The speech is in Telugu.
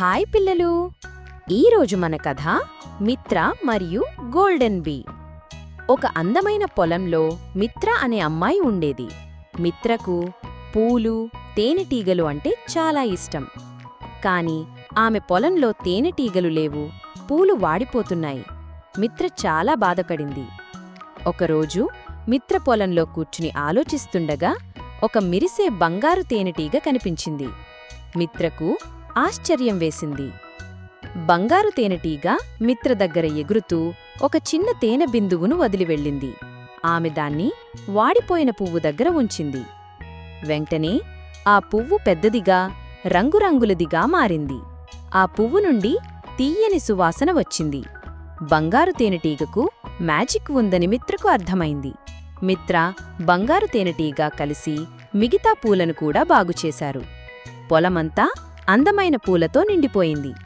హాయ్ పిల్లలు. ఈరోజు మన కథ మిత్ర మరియు గోల్డెన్ బీ. ఒక అందమైన పొలంలో మిత్ర అనే అమ్మాయి ఉండేది. మిత్రకు పూలు తేనెటీగలు అంటే చాలా ఇష్టం. కాని ఆమె పొలంలో తేనెటీగలు లేవు పూలు వాడిపోతున్నాయి. మిత్ర చాలా బాధపడింది. ఒకరోజు మిత్ర పొలంలో కూర్చుని ఆలోచిస్తుండగా ఒక మిరిసే బంగారు తేనెటీగ కనిపించింది. మిత్రకు ఆశ్చర్యం వేసింది. బంగారు తేనెటీగ మిత్ర దగ్గర ఎగురుతూ ఒక చిన్న తేనె బిందువును వదిలివెళ్ళింది ఆమె దాన్ని వాడిపోయిన పువ్వు దగ్గర ఉంచింది. వెంటనే ఆ పువ్వు పెద్దదిగా రంగురంగులదిగా మారింది. ఆ పువ్వు నుండి తీయని సువాసన వచ్చింది. బంగారు తేనెటీగకు మ్యాజిక్ ఉందని మిత్రకు అర్థమైంది. మిత్ర బంగారు తేనెటీగ కలిసి మిగతా పూలను కూడా బాగుచేశారు పొలమంతా అందమైన పూలతో నిండిపోయింది.